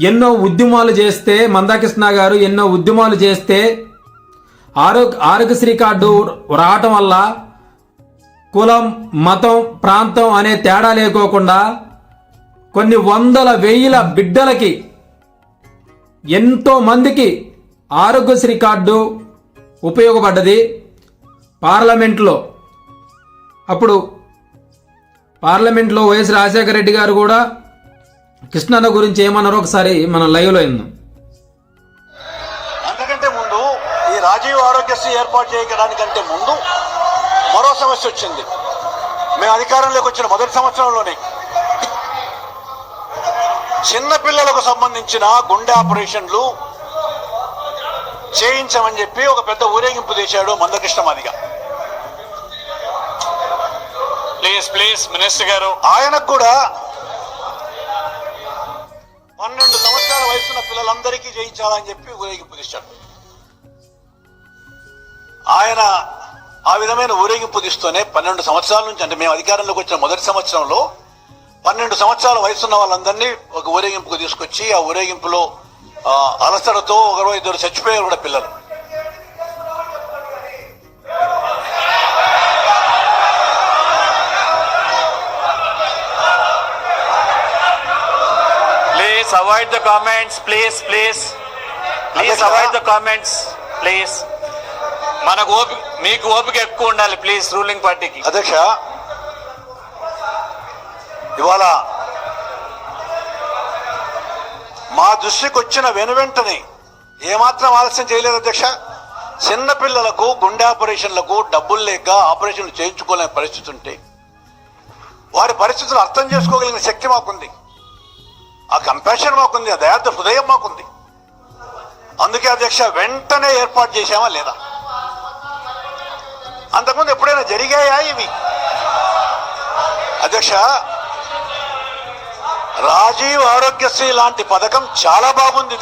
ఎన్నో ఉద్యమాలు చేస్తే మందాకృష్ణ గారు ఎన్నో ఉద్యమాలు చేస్తే ఆరోగ్య ఆరోగ్యశ్రీ కార్డు రావటం వల్ల కులం మతం ప్రాంతం అనే తేడా లేకోకుండా కొన్ని వందల వెయ్యిల బిడ్డలకి ఎంతో మందికి ఆరోగ్యశ్రీ కార్డు ఉపయోగపడ్డది పార్లమెంట్లో. అప్పుడు పార్లమెంట్లో వైఎస్ రాజశేఖర రెడ్డి గారు కూడా కృష్ణన్న గురించి ఏమన్నారో ఒకసారి మనం లైవ్లో విందాం. అంతకంటే ముందు ఈ రాజీవ్ ఆరోగ్యశ్రీ ఏర్పాటు చేయడానికంటే ముందు మరో సమస్య వచ్చింది. మేము అధికారంలోకి వచ్చిన మొదటి సంవత్సరంలోనే చిన్న పిల్లలకు సంబంధించిన గుండె ఆపరేషన్లు చేయించమని చెప్పి ఒక పెద్ద ఊరేగింపు చేశాడు Manda Krishna Madiga. Please please minister గారు. ఆయనకు కూడా పన్నెండు సంవత్సరాల వయసున్న పిల్లలందరికీ చేయించాలని చెప్పి ఊరేగింపు తీశాడు. ఆయన ఆ విధమైన ఊరేగింపు తీస్తూనే పన్నెండు సంవత్సరాల నుంచి అంటే మేము అధికారంలోకి వచ్చిన మొదటి సంవత్సరంలో పన్నెండు సంవత్సరాల వయసున్న వాళ్ళందరినీ ఒక ఊరేగింపుకు తీసుకొచ్చి ఆ ఊరేగింపులో అలసటతో ఒకరో ఇద్దరు చచ్చిపోయారు కూడా పిల్లలు. Please avoid the comments please please please. Avoid the comments please మనకు ఓపిక మీకు ఓపిక ఎక్కువ ఉండాలి ప్లీజ్ రూలింగ్ పార్టీకి అధ్యక్ష ఇవాళ మా దృష్టికి వచ్చిన వెను వెంటనే ఏమాత్రం ఆలస్యం చేయలేదు అధ్యక్ష. చిన్న పిల్లలకు గుండె ఆపరేషన్లకు డబ్బులు లేక ఆపరేషన్లు చేయించుకోలేని పరిస్థితి ఉంటే వారి పరిస్థితులు అర్థం చేసుకోగలిగిన శక్తి మాకుంది. ఆ కంపాషన్ మాకుంది ఆ దయార్థ హృదయం మాకుంది. అందుకే అధ్యక్ష వెంటనే ఏర్పాటు చేశామా లేదా? అంతకుముందు ఎప్పుడైనా జరిగాయా ఇవి? అధ్యక్ష రాజీవ్ ఆరోగ్యశ్రీ లాంటి పథకం చాలా బాగుంది